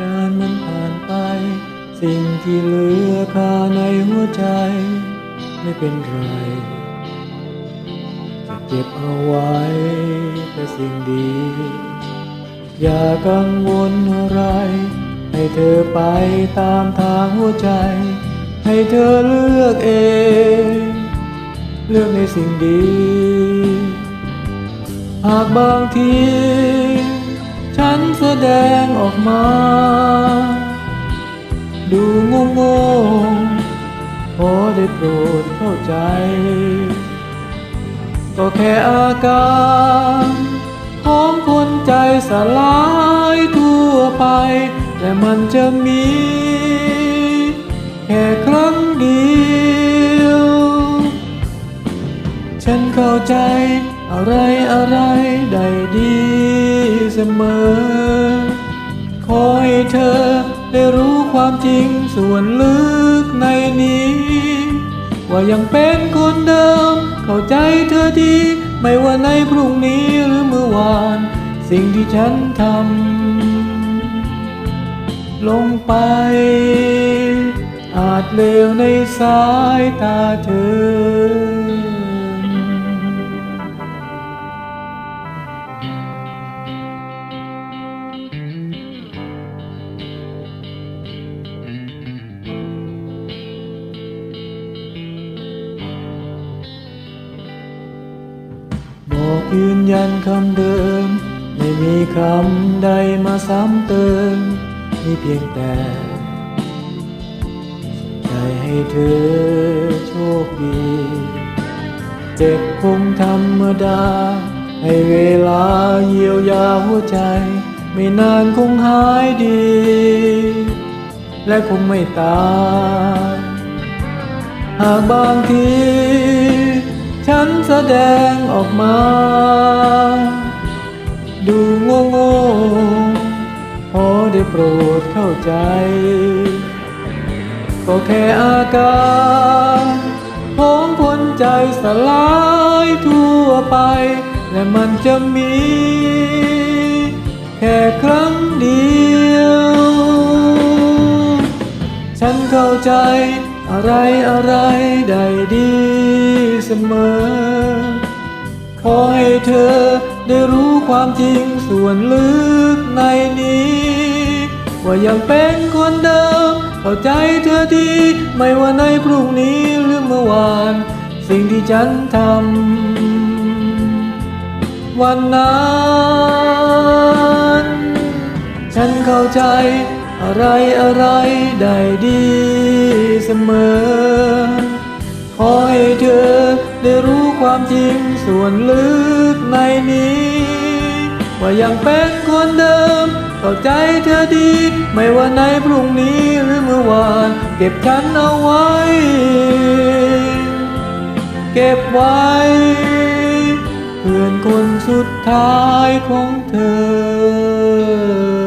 การมันผ่านไป สิ่งที่เหลือคาในหัวใจ ไม่เป็นไร จะเก็บเอาไว้แต่สิ่งดี อย่ากังวลอะไร ให้เธอไปตามทางหัวใจ ให้เธอเลือกเอง เลือกในสิ่งดี หากบางที ฉันแสดงออกมา ดูงงงๆขอได้โปรดเข้าใจ ก็แค่อาการของคนใจสลายทั่วไป แต่มันจะมี แค่ครั้งเดียว ฉันเข้าใจอะไรอะไรได้ดีเสมอ ขอให้เธอได้รู้ความจริงส่วนลึกในนี้ ว่ายังเป็นคนเดิม เข้าใจเธอดี ไม่ว่าในพรุ่งนี้หรือเมื่อวาน สิ่งที่ฉันทำลงไป อาจเลวในสายตาเธอ ยืนยันคำเดิม ไม่มีคำใดมาซ้ำเติมมีเพียงแต่ใจให้เธอโชคดี เจ็บคงธรรมดา ให้เวลาเยียวยาหัวใจ ไม่นานคงหายดี และคงไม่ตาย หากบางที ฉันแสดงออกมา ดูโง่โง่ๆพอได้โปรดเข้าใจ ก็แค่อาการของคนใจสลายทั่วไป และมันจะมี แค่ครั้งเดียว ฉันเข้าใจ อะไรอะไรได้ดีเสมอ ขอให้เธอได้รู้ความจริงส่วนลึกในนี้ ว่ายังเป็นคนเดิม เข้าใจเธอดี ไม่ว่าในพรุ่งนี้หรือเมื่อวาน สิ่งที่ฉันทำวันนั้น ฉันเข้าใจ อะไรอะไรได้ดีเสมอ ขอให้เธอได้รู้ความจริงส่วนลึกในนี้ ว่ายังเป็นคนเดิมเข้าใจเธอดี ไม่ว่าในพรุ่งนี้หรือเมื่อวาน เก็บฉันเอาไว้ เก็บไว้เพื่อนคนสุดท้ายของเธอ